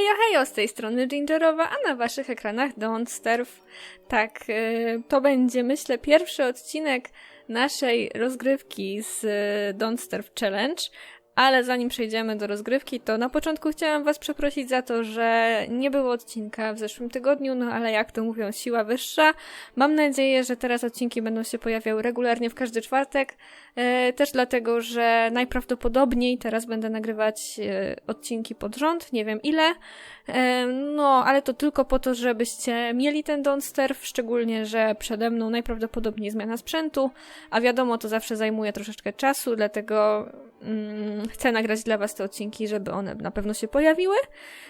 Hejo, hejo, z tej strony Gingerowa, a na waszych ekranach Don't Starve. Tak, y, to będzie, myślę, pierwszy odcinek naszej rozgrywki z y, Don't Starve Challenge. Ale zanim przejdziemy do rozgrywki, to na początku chciałam Was przeprosić za to, że nie było odcinka w zeszłym tygodniu, no ale jak to mówią, siła wyższa. Mam nadzieję, że teraz odcinki będą się pojawiały regularnie w każdy czwartek. E, też dlatego, że najprawdopodobniej teraz będę nagrywać e, odcinki pod rząd, nie wiem ile. E, no, ale to tylko po to, żebyście mieli ten Don't szczególnie, że przede mną najprawdopodobniej zmiana sprzętu, a wiadomo, to zawsze zajmuje troszeczkę czasu, dlatego mm, chcę nagrać dla Was te odcinki, żeby one na pewno się pojawiły.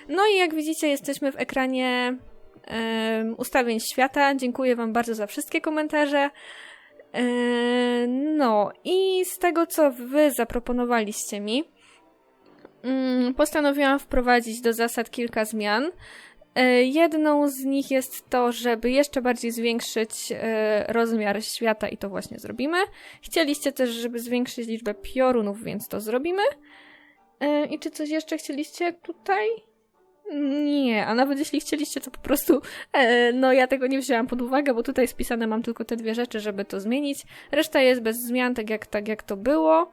No i jak widzicie, jesteśmy w ekranie ustawień świata. Dziękuję Wam bardzo za wszystkie komentarze. No, i z tego, co wy zaproponowaliście mi, mm, postanowiłam wprowadzić do zasad kilka zmian. E, jedną z nich jest to, żeby jeszcze bardziej zwiększyć e, rozmiar świata i to właśnie zrobimy. Chcieliście też, żeby zwiększyć liczbę piorunów, więc to zrobimy. E, I czy coś jeszcze chcieliście tutaj? Nie, a nawet jeśli chcieliście, to po prostu, no ja tego nie wzięłam pod uwagę, bo tutaj spisane mam tylko te dwie rzeczy, żeby to zmienić. Reszta jest bez zmian, tak jak, tak jak to było.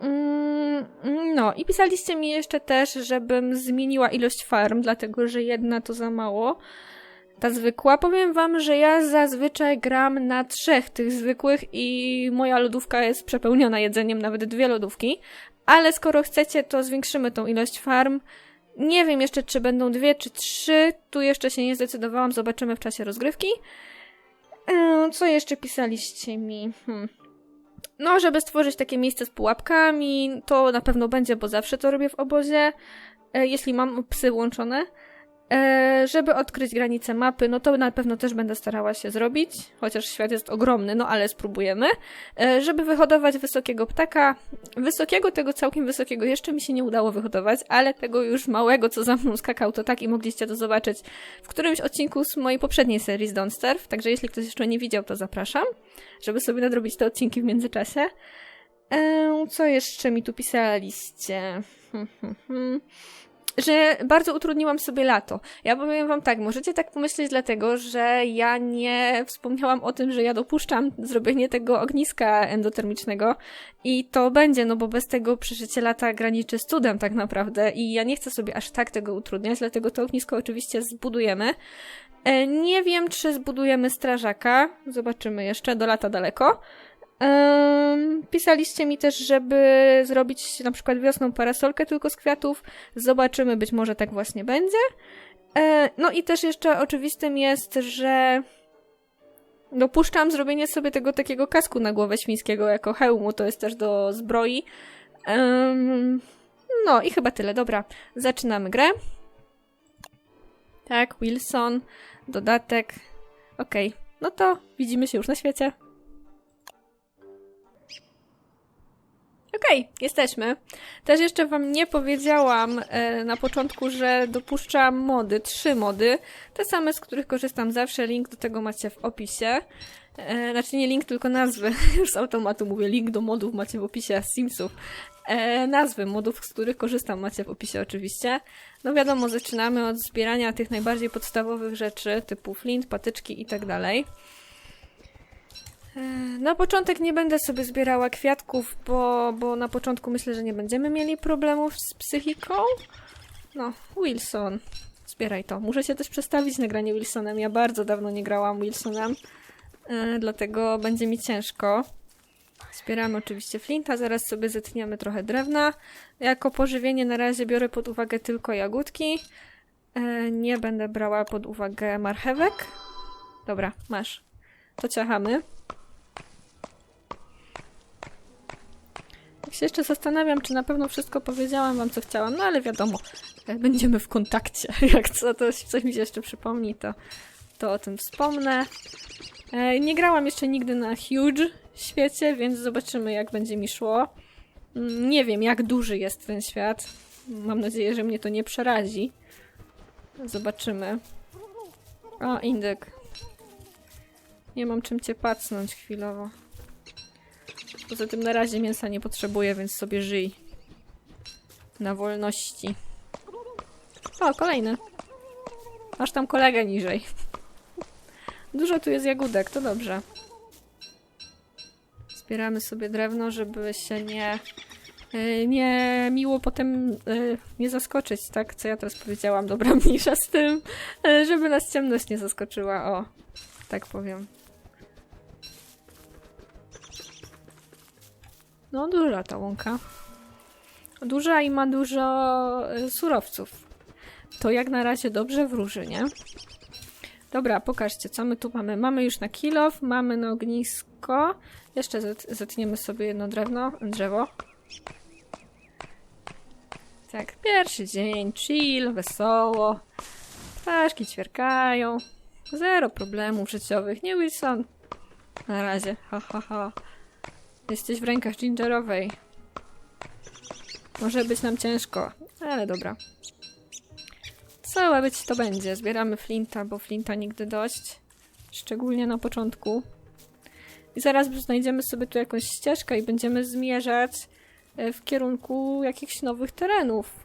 Mm, no i pisaliście mi jeszcze też, żebym zmieniła ilość farm, dlatego że jedna to za mało. Ta zwykła. Powiem wam, że ja zazwyczaj gram na trzech tych zwykłych i moja lodówka jest przepełniona jedzeniem, nawet dwie lodówki. Ale skoro chcecie, to zwiększymy tą ilość farm. Nie wiem jeszcze, czy będą dwie, czy trzy. Tu jeszcze się nie zdecydowałam, zobaczymy w czasie rozgrywki. E, co jeszcze pisaliście mi? Hmm. No, żeby stworzyć takie miejsce z pułapkami, to na pewno będzie, bo zawsze to robię w obozie, e, jeśli mam psy włączone. E, żeby odkryć granice mapy, no to na pewno też będę starała się zrobić, chociaż świat jest ogromny, no ale spróbujemy. E, żeby wyhodować wysokiego ptaka, wysokiego, tego całkiem wysokiego jeszcze mi się nie udało wyhodować, ale tego już małego, co za mną skakał, to tak i mogliście to zobaczyć w którymś odcinku z mojej poprzedniej serii z Don't Starve, także jeśli ktoś jeszcze nie widział, to zapraszam, żeby sobie nadrobić te odcinki w międzyczasie. E, co jeszcze mi tu pisaliście? Hmm, hmm, hmm że bardzo utrudniłam sobie lato. Ja powiem wam tak, możecie tak pomyśleć dlatego, że ja nie wspomniałam o tym, że ja dopuszczam zrobienie tego ogniska endotermicznego i to będzie, no bo bez tego przeżycie lata graniczy z cudem tak naprawdę i ja nie chcę sobie aż tak tego utrudniać, dlatego to ognisko oczywiście zbudujemy. E, nie wiem, czy zbudujemy strażaka, zobaczymy jeszcze, do lata daleko. Um, pisaliście mi też, żeby zrobić na przykład wiosną parasolkę tylko z kwiatów. Zobaczymy, być może tak właśnie będzie. E, no i też jeszcze oczywistym jest, że dopuszczam zrobienie sobie tego takiego kasku na głowę świńskiego jako hełmu, to jest też do zbroi. Um, no i chyba tyle. Dobra, zaczynamy grę. Tak, Wilson, dodatek. Okej, okay. no to widzimy się już na świecie. Okej, okay, jesteśmy. Też jeszcze wam nie powiedziałam e, na początku, że dopuszczam mody, trzy mody, te same, z których korzystam zawsze. Link do tego macie w opisie. E, znaczy nie link, tylko nazwy. Już z automatu mówię, link do modów macie w opisie Simsów. E, nazwy modów, z których korzystam macie w opisie oczywiście. No wiadomo, zaczynamy od zbierania tych najbardziej podstawowych rzeczy, typu flint, patyczki i tak dalej. Na początek nie będę sobie zbierała kwiatków, bo, bo na początku myślę, że nie będziemy mieli problemów z psychiką. No, Wilson. Zbieraj to. Muszę się też przestawić na granie Wilsonem. Ja bardzo dawno nie grałam Wilsonem, yy, dlatego będzie mi ciężko. Zbieramy oczywiście flinta, zaraz sobie zetniemy trochę drewna. Jako pożywienie na razie biorę pod uwagę tylko jagódki. Yy, nie będę brała pod uwagę marchewek. Dobra, masz. To ciachamy. Tak się jeszcze zastanawiam, czy na pewno wszystko powiedziałam wam, co chciałam, no ale wiadomo, będziemy w kontakcie. Jak co, to coś mi się jeszcze przypomni, to, to o tym wspomnę. E, nie grałam jeszcze nigdy na Huge świecie, więc zobaczymy, jak będzie mi szło. Mm, nie wiem, jak duży jest ten świat. Mam nadzieję, że mnie to nie przerazi. Zobaczymy. O, indyk. Nie mam czym cię pacnąć chwilowo. Poza tym na razie mięsa nie potrzebuję, więc sobie żyj. Na wolności. O, kolejny. Masz tam kolegę niżej. Dużo tu jest jagódek, to dobrze. Zbieramy sobie drewno, żeby się nie... y, Nie miło potem y, nie zaskoczyć, tak? Co ja teraz powiedziałam? Dobra, mniejsza z tym. y, Żeby nas ciemność nie zaskoczyła, o. Tak powiem. No, duża ta łąka. Duża i ma dużo y, surowców. To jak na razie dobrze wróży, nie? Dobra, pokażcie, co my tu mamy. Mamy już na kilof, mamy na ognisko. Jeszcze zet zetniemy sobie jedno drewno, drzewo. Tak, pierwszy dzień, chill, wesoło. Ptaszki ćwierkają. Zero problemów życiowych, nie Wilson? Na razie, ha ha ha. Jesteś w rękach Gingerowej. Może być nam ciężko, ale dobra. Całe być to będzie. Zbieramy flinta, bo flinta nigdy dość. Szczególnie na początku. I zaraz znajdziemy sobie tu jakąś ścieżkę i będziemy zmierzać e, w kierunku jakichś nowych terenów.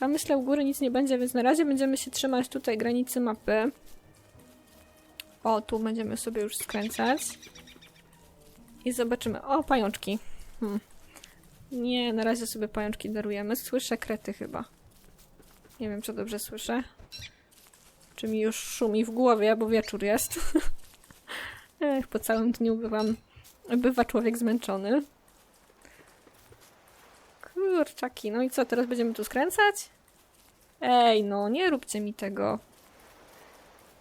Tam myślę u góry nic nie będzie, więc na razie będziemy się trzymać tutaj granicy mapy. O, tu będziemy sobie już skręcać. I zobaczymy. O, pajączki. Hmm. Nie, na razie sobie pajączki darujemy. Słyszę krety chyba. Nie wiem, czy dobrze słyszę. Czy mi już szumi w głowie, bo wieczór jest. Ech, po całym dniu bywam, bywa człowiek zmęczony. Kurczaki, no i co, teraz będziemy tu skręcać? Ej, no, nie róbcie mi tego.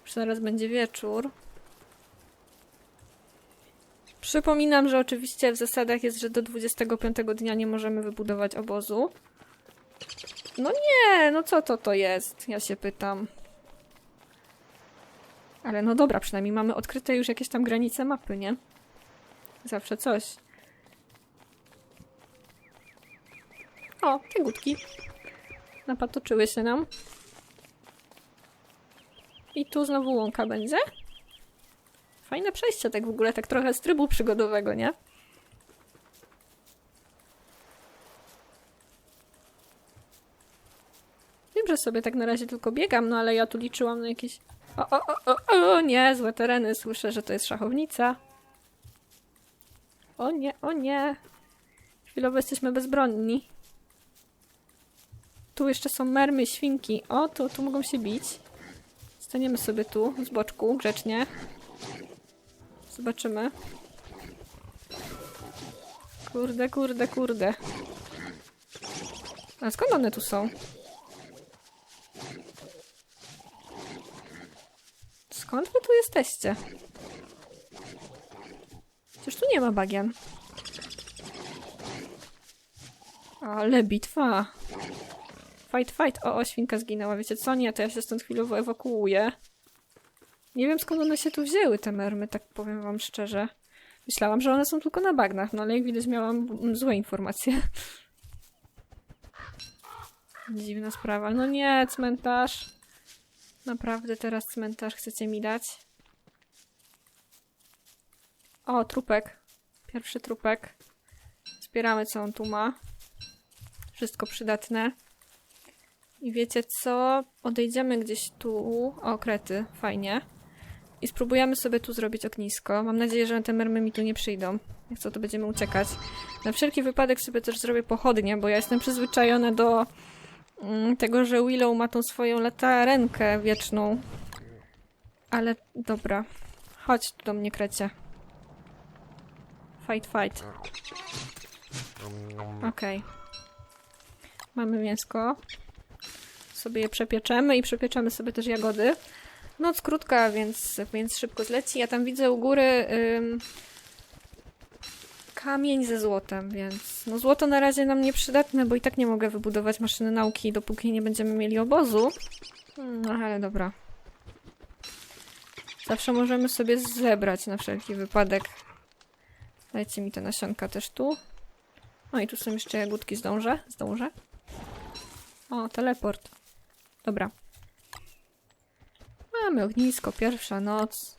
Już zaraz będzie wieczór. Przypominam, że oczywiście w zasadach jest, że do 25 dnia nie możemy wybudować obozu. No nie, no co to to jest? Ja się pytam. Ale no dobra, przynajmniej mamy odkryte już jakieś tam granice mapy, nie? Zawsze coś. O, te gutki. Napatoczyły się nam. I tu znowu łąka będzie. Fajne przejście tak w ogóle, tak trochę z trybu przygodowego, nie? Wiem, że sobie tak na razie tylko biegam, no ale ja tu liczyłam na jakieś... O, o, o, o, o, nie, złe tereny. Słyszę, że to jest szachownica. O nie, o nie. Chwilowo jesteśmy bezbronni. Tu jeszcze są mermy, świnki. O, tu, tu mogą się bić. Staniemy sobie tu, z boczku, grzecznie. Zobaczymy. Kurde, kurde, kurde. A skąd one tu są? Skąd wy tu jesteście? Przecież tu nie ma bagian. Ale bitwa. Fight, fight. O, o, świnka zginęła. Wiecie co? Nie, to ja się stąd chwilowo ewakuuję. Nie wiem skąd one się tu wzięły, te mermy, tak powiem wam szczerze. Myślałam, że one są tylko na bagnach, no ale jak widać miałam złe informacje. Dziwna sprawa. No nie, cmentarz. Naprawdę teraz cmentarz chcecie mi dać? O, trupek. Pierwszy trupek. Zbieramy co on tu ma. Wszystko przydatne. I wiecie co? Odejdziemy gdzieś tu. O, krety. Fajnie. I spróbujemy sobie tu zrobić ognisko. Mam nadzieję, że te mermy mi tu nie przyjdą. Jak co, to będziemy uciekać. Na wszelki wypadek sobie też zrobię pochodnie, bo ja jestem przyzwyczajona do mm, tego, że Willow ma tą swoją latarenkę wieczną. Ale dobra. Chodź tu do mnie, krecie. Fight, fight. Okej. Mamy mięsko. Sobie je przepieczemy i przepieczemy sobie też jagody. Noc krótka, więc, więc szybko zleci. Ja tam widzę u góry ym, kamień ze złotem, więc no złoto na razie nam nieprzydatne, bo i tak nie mogę wybudować maszyny nauki, dopóki nie będziemy mieli obozu. No ale dobra. Zawsze możemy sobie zebrać na wszelki wypadek. Dajcie mi te nasionka też tu. O i tu są jeszcze jagódki, zdążę? Zdążę? O, teleport. Dobra. Mamy ognisko, pierwsza noc.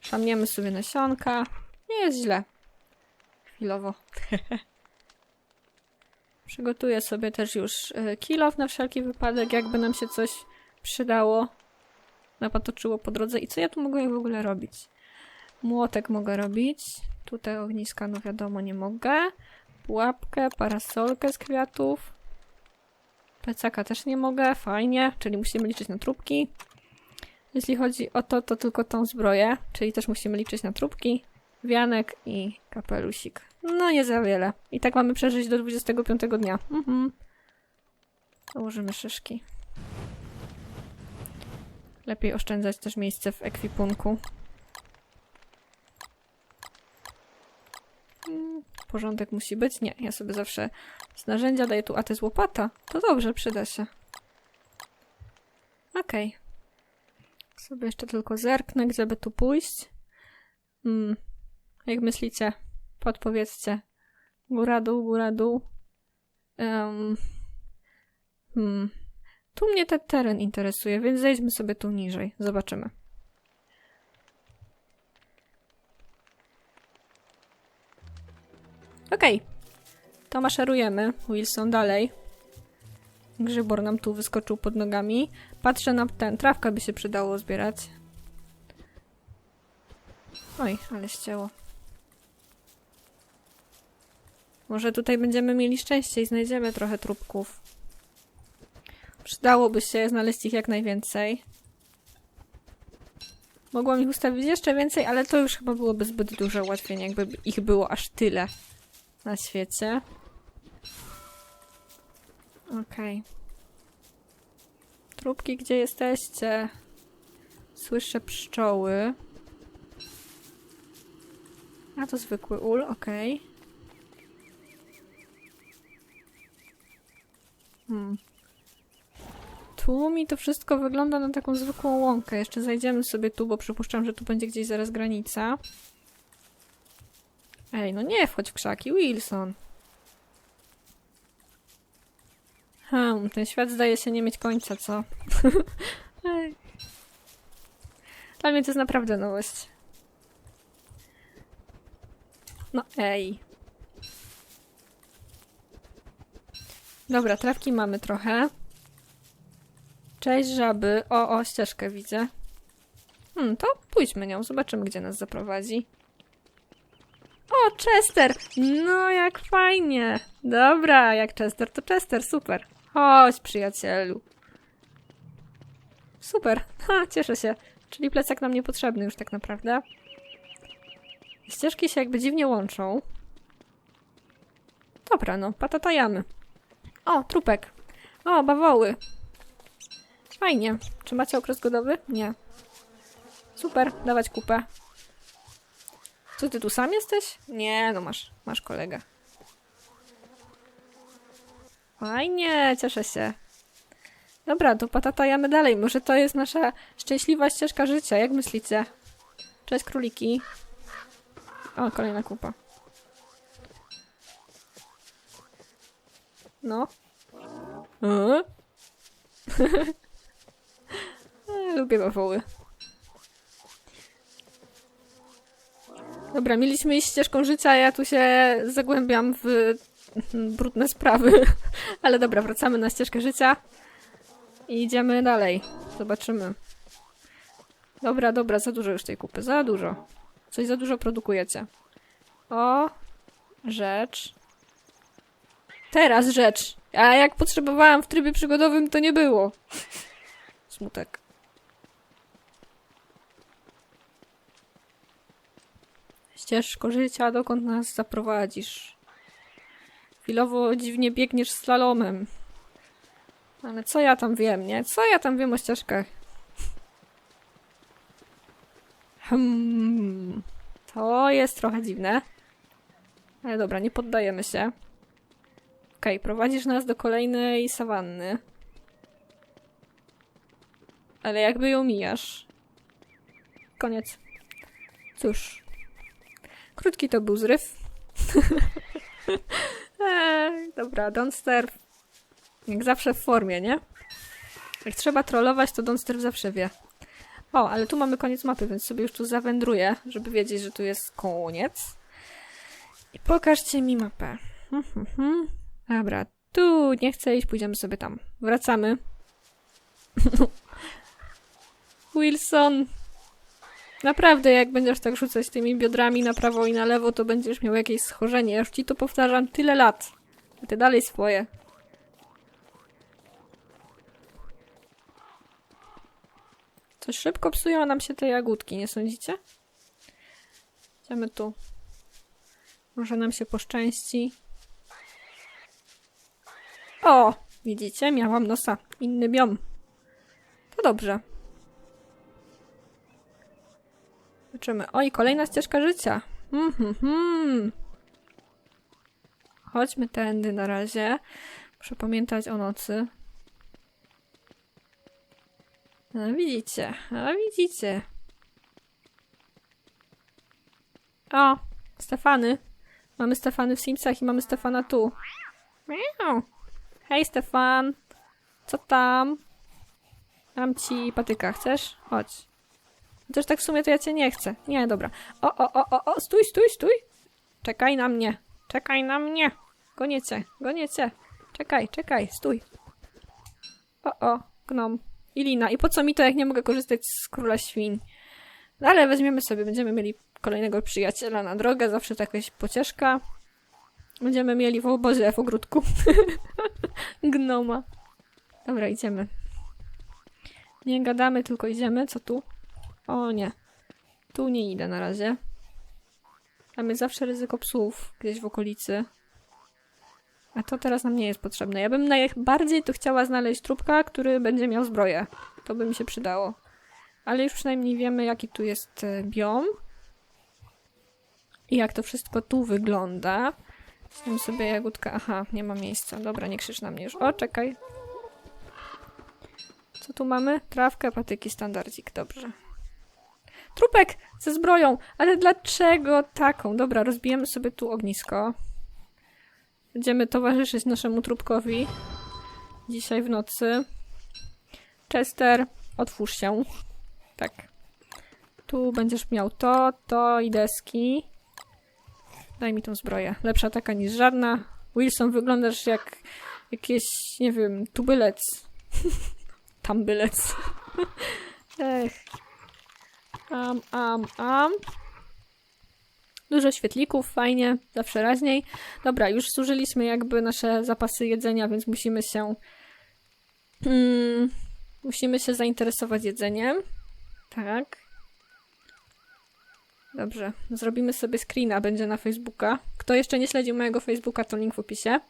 Szamniemy sobie nasionka. Nie jest źle. Chwilowo. Przygotuję sobie też już e, kilof na wszelki wypadek, jakby nam się coś przydało, napatoczyło po drodze. I co ja tu mogę w ogóle robić? Młotek mogę robić. Tutaj ogniska, no wiadomo, nie mogę. Pułapkę, parasolkę z kwiatów. Plecaka też nie mogę, fajnie, czyli musimy liczyć na trupki. Jeśli chodzi o to, to tylko tą zbroję, czyli też musimy liczyć na trupki, wianek i kapelusik. No nie za wiele. I tak mamy przeżyć do 25 dnia. Mhm. Założymy szyszki. Lepiej oszczędzać też miejsce w ekwipunku. Mm, Porządek musi być? Nie, ja sobie zawsze z narzędzia daję tu, a to jest łopata. To dobrze, przyda się. Okej. Sobie jeszcze tylko zerknę, gdzie by tu pójść. Hmm. Jak myślicie? Podpowiedzcie. Góra, dół, góra, dół. Em, hmm. Tu mnie ten teren interesuje, więc zejdźmy sobie tu niżej. Zobaczymy. Okej. To maszerujemy. Wilson dalej. Grzybor nam tu wyskoczył pod nogami. Patrzę na ten. Trawka by się przydało zbierać. Oj, ale ścięło. Może tutaj będziemy mieli szczęście i znajdziemy trochę trupków. Przydałoby się znaleźć ich jak najwięcej. Mogłam ich ustawić jeszcze więcej, ale to już chyba byłoby zbyt duże ułatwienie, jakby ich było aż tyle na świecie. Okej. Trupki, gdzie jesteście? Słyszę pszczoły. A to zwykły ul, okej. Hmm. Tu mi to wszystko wygląda na taką zwykłą łąkę. Jeszcze zajdziemy sobie tu, bo przypuszczam, że tu będzie gdzieś zaraz granica. Ej, no nie wchodź w krzaki, Wilson. Hmm, ten świat zdaje się nie mieć końca, co? Ej. Dla mnie to jest naprawdę nowość. No ej. Dobra, trawki mamy trochę. Cześć żaby. O, o, ścieżkę widzę. Hmm, to pójdźmy nią, zobaczymy gdzie nas zaprowadzi. O, Chester! No, jak fajnie. Dobra, jak Chester, to Chester, super. Chodź, przyjacielu. Super, ha, cieszę się. Czyli plecak nam niepotrzebny już tak naprawdę. Ścieżki się jakby dziwnie łączą. Dobra, no, patatajamy. O, trupek. O, bawoły. Fajnie. Czy macie okres godowy? Nie. Super, dawać kupę. Co ty tu sam jesteś? Nie, no masz, masz kolegę. Fajnie, cieszę się. Dobra, to patatajamy dalej. Może to jest nasza szczęśliwa ścieżka życia. Jak myślicie? Cześć, króliki. O, kolejna kupa. No. E? E, Lubię bawoły. Dobra, mieliśmy iść ścieżką życia, a ja tu się zagłębiam w brudne sprawy. Ale dobra, wracamy na ścieżkę życia i idziemy dalej. Zobaczymy. Dobra, dobra, za dużo już tej kupy, za dużo. Coś za dużo produkujecie. O, rzecz. Teraz rzecz. A jak potrzebowałam w trybie przygodowym, to nie było. Smutek. Ścieżko życia, dokąd nas zaprowadzisz? Chwilowo dziwnie biegniesz slalomem. Ale co ja tam wiem, nie? Co ja tam wiem o ścieżkach? Hmm. To jest trochę dziwne. Ale dobra, nie poddajemy się. Okej, prowadzisz nas do kolejnej sawanny. Ale jakby ją mijasz. Koniec. Cóż. Krótki to był zryw. Eee, dobra, Donster. Jak zawsze w formie, nie? Jak trzeba trollować, to Donster zawsze wie. O, ale tu mamy koniec mapy, więc sobie już tu zawędruję, żeby wiedzieć, że tu jest koniec. I pokażcie mi mapę. Hmm. Dobra, Tu, nie chcę iść, pójdziemy sobie tam. Wracamy. Wilson. Naprawdę, jak będziesz tak rzucać tymi biodrami na prawo i na lewo, to będziesz miał jakieś schorzenie. Ja już ci to powtarzam tyle lat. A ty dalej swoje. Coś szybko psują nam się te jagódki, nie sądzicie? Idziemy tu. Może nam się poszczęści. O! Widzicie? Miałam nosa. Inny biom. To dobrze. Zobaczymy. Oj, kolejna ścieżka życia. Mhm, mhm. Chodźmy tędy na razie. Muszę pamiętać o nocy. A widzicie, a widzicie. O, Stefany. Mamy Stefany w Simsach i mamy Stefana tu. Miau. Hej Stefan. Co tam? Dam ci patyka, chcesz? Chodź. Chociaż tak w sumie to ja cię nie chcę. Nie, dobra. O, o, o, o, o, stój, stój, stój. Czekaj na mnie. Czekaj na mnie. Gonię cię, gonię cię. Czekaj, czekaj, stój. O, o, gnom. I lina. I po co mi to, jak nie mogę korzystać z króla świń? No ale weźmiemy sobie, będziemy mieli kolejnego przyjaciela na drogę, zawsze to jakaś pocieszka. Będziemy mieli w obozie w ogródku. Gnoma. Dobra, idziemy. Nie gadamy, tylko idziemy. Co tu? O nie. Tu nie idę na razie. Jest zawsze ryzyko psów gdzieś w okolicy. A to teraz nam nie jest potrzebne. Ja bym najbardziej tu chciała znaleźć trupka, który będzie miał zbroję. To by mi się przydało. Ale już przynajmniej wiemy, jaki tu jest e, biom. I jak to wszystko tu wygląda. Weźmiemy sobie jagódkę. Aha, nie ma miejsca. Dobra, nie krzycz na mnie już. O, czekaj. Co tu mamy? Trawkę, patyki, standardzik. Dobrze. Trupek ze zbroją! Ale dlaczego taką? Dobra, rozbijemy sobie tu ognisko. Będziemy towarzyszyć naszemu trupkowi. Dzisiaj w nocy. Chester, otwórz się. Tak. Tu będziesz miał to, to i deski. Daj mi tą zbroję. Lepsza taka niż żadna. Wilson, wyglądasz jak jakieś, nie wiem, tubylec. Tambylec. Ech. Am, am, am. Dużo świetlików, fajnie, zawsze raźniej. Dobra, już zużyliśmy jakby nasze zapasy jedzenia, więc musimy się... Mm, musimy się zainteresować jedzeniem. Tak. Dobrze, zrobimy sobie screena, będzie na Facebooka. Kto jeszcze nie śledził mojego Facebooka, to link w opisie.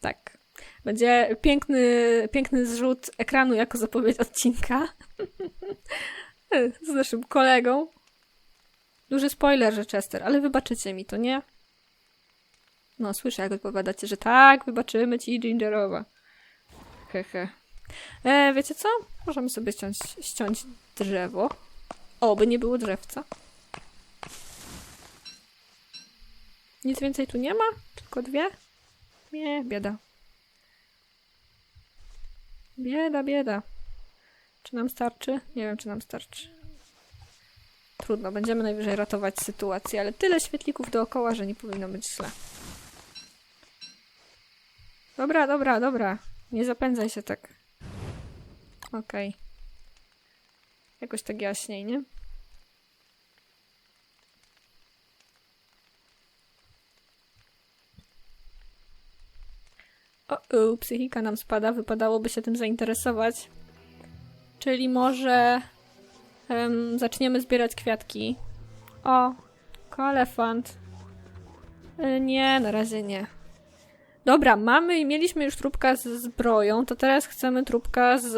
Tak. Będzie piękny, piękny zrzut ekranu jako zapowiedź odcinka. Z naszym kolegą. Duży spoiler, że Chester, ale wybaczycie mi to, nie? No, słyszę, jak odpowiadacie, że tak, wybaczymy ci Gingerowa. Hehe. E, wiecie co? Możemy sobie ściąć, ściąć drzewo. O, by nie było drzewca. Nic więcej tu nie ma? Tylko dwie? Nie, bieda. Bieda, bieda. Czy nam starczy? Nie wiem, czy nam starczy. Trudno, będziemy najwyżej ratować sytuację, ale tyle świetlików dookoła, że nie powinno być źle. Dobra, dobra, dobra. Nie zapędzaj się tak. Okej. Jakoś tak jaśniej, nie? O, psychika nam spada, wypadałoby się tym zainteresować. Czyli może em, zaczniemy zbierać kwiatki. O, koelefant. E, Nie, na razie nie. Dobra, mamy, mieliśmy już trupka z zbroją, to teraz chcemy trupka z,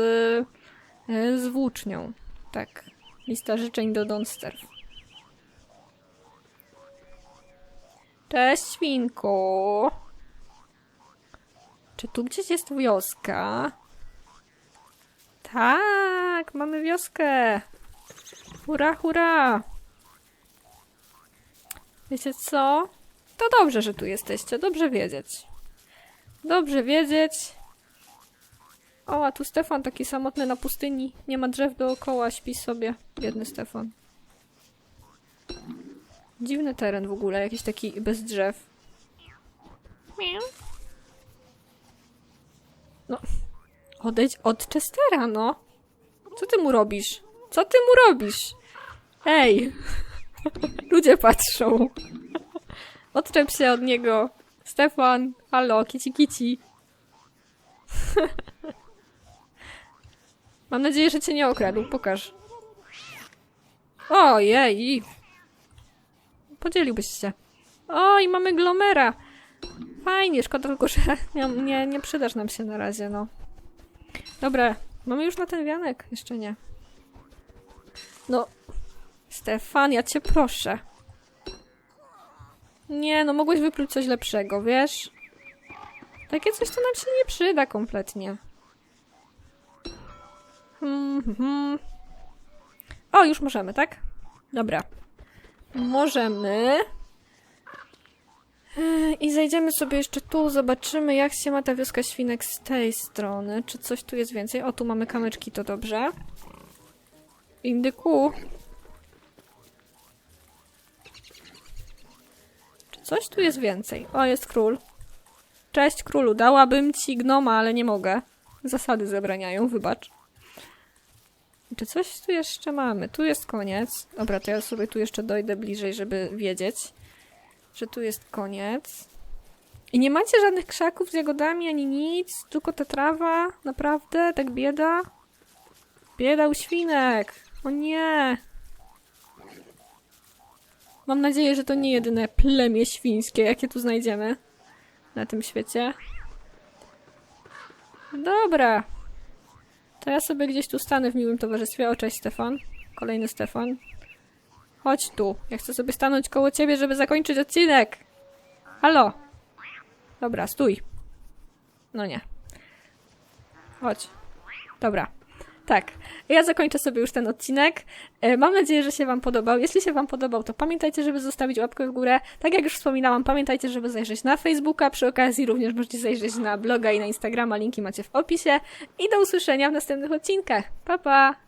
e, z włócznią. Tak. Lista życzeń do Donsterw. Cześć, świnku. Czy tu gdzieś jest wioska? Tak, mamy wioskę. Hurra, hurra. Wiecie co? To dobrze, że tu jesteście. Dobrze wiedzieć. Dobrze wiedzieć. O, a tu Stefan taki samotny na pustyni. Nie ma drzew dookoła, śpi sobie. Biedny Stefan. Dziwny teren w ogóle, jakiś taki bez drzew. Miau. Odejdź od Chestera, no. Co ty mu robisz? Co ty mu robisz? Ej! Ludzie patrzą. Odczep się od niego. Stefan, halo, kici kici. Mam nadzieję, że cię nie okradł. Pokaż. Ojej! Podzieliłbyś się. O, i mamy Glomera. Fajnie, szkoda tylko, że nie, nie, nie przydasz nam się na razie, no. Dobra, mamy już na ten wianek? Jeszcze nie. No, Stefan, ja cię proszę. Nie, no mogłeś wypluć coś lepszego, wiesz? Takie coś, to nam się nie przyda kompletnie. Hmm, hmm. O, już możemy, tak? Dobra. Możemy. I zajdziemy sobie jeszcze tu, zobaczymy jak się ma ta wioska świnek z tej strony. Czy coś tu jest więcej? O, tu mamy kamyczki, to dobrze. Indyku. Czy coś tu jest więcej? O, jest król. Cześć królu, dałabym ci gnoma, ale nie mogę. Zasady zabraniają, wybacz. Czy coś tu jeszcze mamy? Tu jest koniec. Dobra, to ja sobie tu jeszcze dojdę bliżej, żeby wiedzieć, że tu jest koniec. I nie macie żadnych krzaków z jagodami ani nic, tylko ta trawa? Naprawdę? Tak bieda? Bieda u świnek! O nie! Mam nadzieję, że to nie jedyne plemię świńskie, jakie tu znajdziemy na tym świecie. Dobra. To ja sobie gdzieś tu stanę w miłym towarzystwie. O, cześć Stefan. Kolejny Stefan. Chodź tu. Ja chcę sobie stanąć koło ciebie, żeby zakończyć odcinek. Halo. Dobra, stój. No nie. Chodź. Dobra. Tak. Ja zakończę sobie już ten odcinek. E, Mam nadzieję, że się Wam podobał. Jeśli się Wam podobał, to pamiętajcie, żeby zostawić łapkę w górę. Tak jak już wspominałam, pamiętajcie, żeby zajrzeć na Facebooka. Przy okazji również możecie zajrzeć na bloga i na Instagrama. Linki macie w opisie. I do usłyszenia w następnych odcinkach. Pa, pa!